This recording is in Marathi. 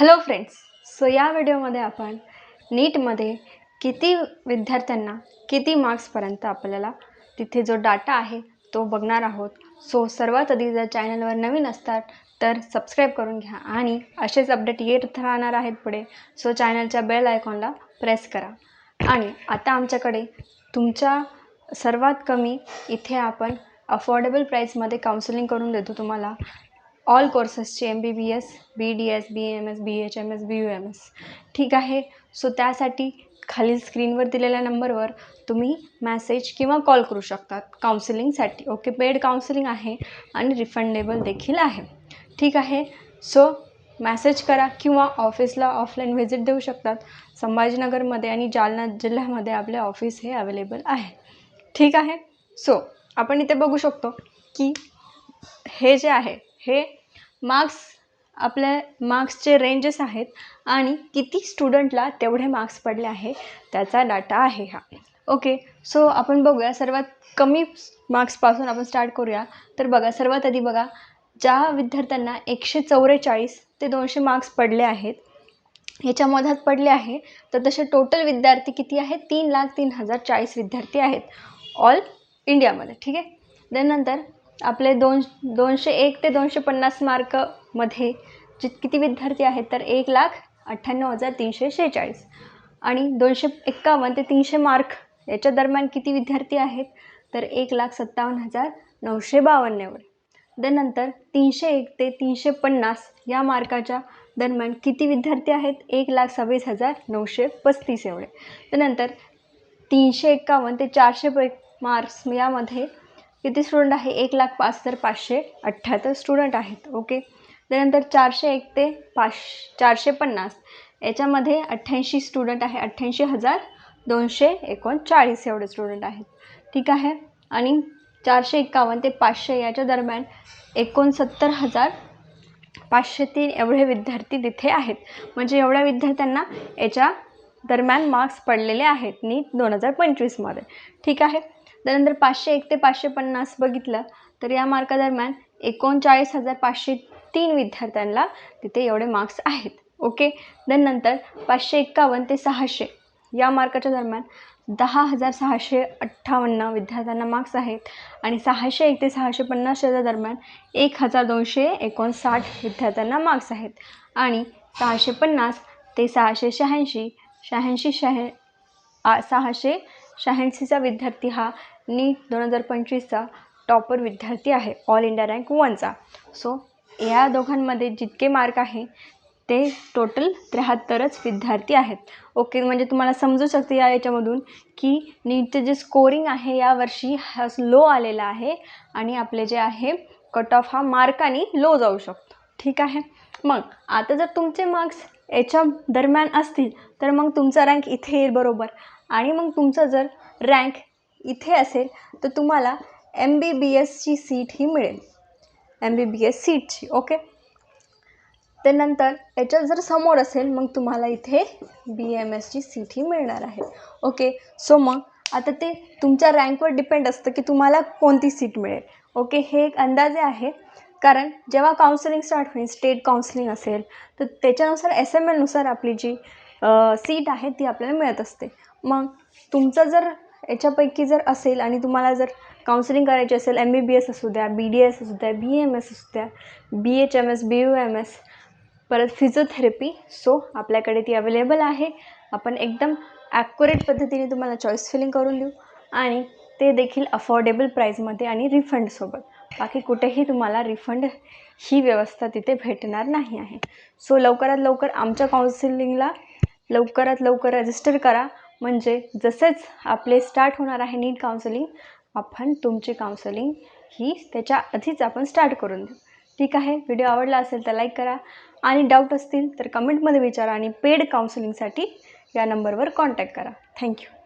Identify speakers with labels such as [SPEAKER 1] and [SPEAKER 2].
[SPEAKER 1] हॅलो फ्रेंड्स सो या व्हिडिओमध्ये आपण नीटमध्ये किती विद्यार्थ्यांना किती मार्क्सपर्यंत आपल्याला तिथे जो डाटा आहे तो बघणार आहोत. सो सर्वात आधी जर चॅनलवर नवीन असतात तर सबस्क्राईब करून घ्या आणि असेच अपडेट येत राहणार आहेत पुढे. सो चॅनलच्या बेल आयकॉनला प्रेस करा. आणि आता आमच्याकडे तुमच्या सर्वात कमी इथे आपण अफोर्डेबल प्राईसमध्ये काउन्सिलिंग करून देतो तुम्हाला. All कोर्सेसचे M B B S B D S B M S B H M S B U M S ठीक आहे? सो त्यासाठी खालील स्क्रीनवर दिलेल्या नंबरवर तुम्ही मॅसेज किंवा कॉल करू शकतात काउन्सिलिंगसाठी ओके पेड काउन्सिलिंग आहे आणि रिफंडेबल देखील आहे. ठीक आहे? सो मॅसेज करा किंवा ऑफिसला ऑफलाईन व्हिजिट देऊ शकतात. संभाजीनगरमध्ये आणि जालना जिल्ह्यामध्ये आपले ऑफिस हे अवेलेबल आहे. ठीक आहे? सो आपण इथे बघू शकतो की हे जे आहे हे मार्क्स आपल्या मार्क्सचे रेंजेस आहेत आणि किती स्टुडंटला तेवढे मार्क्स पडले आहे त्याचा डाटा आहे हा. ओके सो आपण बघूया सर्वात कमी मार्क्सपासून आपण स्टार्ट करूया. तर बघा सर्वात आधी बघा ज्या विद्यार्थ्यांना एकशे चौवेचाळीस ते दोनशे मार्क्स पडले आहेत ह्याच्या मधात पडले आहे तर तसे टोटल विद्यार्थी किती आहेत? तीन लाख तीन हजार चाळीस विद्यार्थी आहेत ऑल इंडियामध्ये ठीक आहे? त्यानंतर आपले दोन दोनशे एक ते दोनशे पन्नास मार्कमध्ये जित किती विद्यार्थी आहेत तर एक लाख अठ्ठ्याण्णव हजार तीनशे शेहेचाळीस. आणि दोनशे एक्कावन्न ते तीनशे मार्क याच्या दरम्यान किती विद्यार्थी आहेत तर एक लाख सत्तावन्न हजार नऊशे बावन्न एवढे त्यानंतर तीनशे एक ते तीनशे पन्नास या मार्काच्या दरम्यान किती विद्यार्थी आहेत एक लाख सव्वीस हजार नऊशे पस्तीस एवढे. त्यानंतर तीनशे एक्कावन्न ते चारशे पै मार्क्स यामध्ये किती स्टुडंट आहे? एक लाख पाच हजार पाचशे अठ्ठ्याहत्तर स्टुडंट आहेत ओके त्यानंतर चारशे एक ते पाच चारशे पन्नास. याच्यामध्ये अठ्ठ्याऐंशी स्टुडंट आहे अठ्ठ्याऐंशी हजार दोनशे एकोणचाळीस एवढे स्टुडंट आहेत. ठीक आहे? आणि चारशे एक्कावन्न ते पाचशे याच्या दरम्यान एकोणसत्तर हजार पाचशे तीन एवढे विद्यार्थी तिथे आहेत. म्हणजे एवढ्या विद्यार्थ्यांना याच्या दरम्यान मार्क्स पडलेले आहेत नीट दोन हजार पंचवीसमध्ये. ठीक आहे? त्यानंतर पाचशे एक ते पाचशे पन्नास बघितलं तर या मार्कादरम्यान एकोणचाळीस हजार पाचशे तीन विद्यार्थ्यांना तिथे एवढे मार्क्स आहेत. ओके देन नंतर पाचशे एक्कावन्न ते सहाशे. या मार्काच्या दरम्यान दहा हजार सहाशे अठ्ठावन्न विद्यार्थ्यांना मार्क्स आहेत आणि सहाशे एक ते सहाशे पन्नासच्या दरम्यान एक हजार दोनशे एकोणसाठ विद्यार्थ्यांना मार्क्स आहेत. आणि सहाशे पन्नास ते सहाशे शहाऐंशी शहाऐंशी शहा सहाशे शहाऐंशीचा विद्यार्थी हा नीट दोन हजार पंचवीसचा टॉपर विद्यार्थी आहे ऑल इंडिया रँक वनचा सो या दोघांमध्ये जितके मार्क आहे ते टोटल त्र्याहत्तरच विद्यार्थी आहेत. ओके म्हणजे तुम्हाला समजू शकते या याच्यामधून की नीटचं जे स्कोरिंग आहे यावर्षी हा लो आलेला आहे आणि आपले जे आहे कट ऑफ हा मार्काने लो जाऊ शकतो. ठीक आहे? मग आता जर तुमचे मार्क्स याच्या दरम्यान असतील तर मग तुमचा रँक इथे येईल बरोबर. आणि मग तुमचं जर रँक इथे असेल तर तुम्हाला एम बी बी एसची सीट ही मिळेल. एम बी बी एस सीटची ओके त्यानंतर याच्यात जर समोर असेल मग तुम्हाला इथे बी एम एसची सीट ही मिळणार आहे. ओके सो मग आता ते तुमच्या रँकवर डिपेंड असतं की तुम्हाला कोणती सीट मिळेल. ओके हे एक अंदाजे आहे. कारण जेव्हा काउन्सिलिंग स्टार्ट होईल स्टेट काउन्सिलिंग असेल तर त्याच्यानुसार एस एम एलनुसार आपली जी सीट आहे ती आपल्याला मिळत असते. मग तुमचं जर याच्यापैकी जर असेल आणि तुम्हाला जर काउन्सिलिंग करायची असेल एम बी बी एस असू द्या बी डी एस असू द्या बी एम एस असू द्या B H M S B U M S परत फिजिओथेरपी सो आपल्याकडे ती अवेलेबल आहे. आपण एकदम ॲक्युरेट पद्धतीने तुम्हाला चॉईस फिलिंग करून देऊ. आणि ते देखील अफोर्डेबल प्राईजमध्ये आणि रिफंडसोबत बाकी कुठेही तुम्हाला रिफंड ही व्यवस्था तिथे भेटणार नाही आहे. सो लवकरात लवकर आमच्या काउन्सिलिंगला लवकरात लवकर रजिस्टर करा. म्हणजे जसेच आपले स्टार्ट होणार आहे नीट काउन्सिलिंग आपण तुमची काउन्सिलिंग ही त्याच्या आधीच आपण स्टार्ट करून देऊ. ठीक आहे? व्हिडिओ आवडला असेल तर लाईक करा. आणि डाऊट असतील तर कमेंटमध्ये विचारा आणि पेड काउन्सिलिंगसाठी या नंबरवर कॉन्टॅक्ट करा. थँक्यू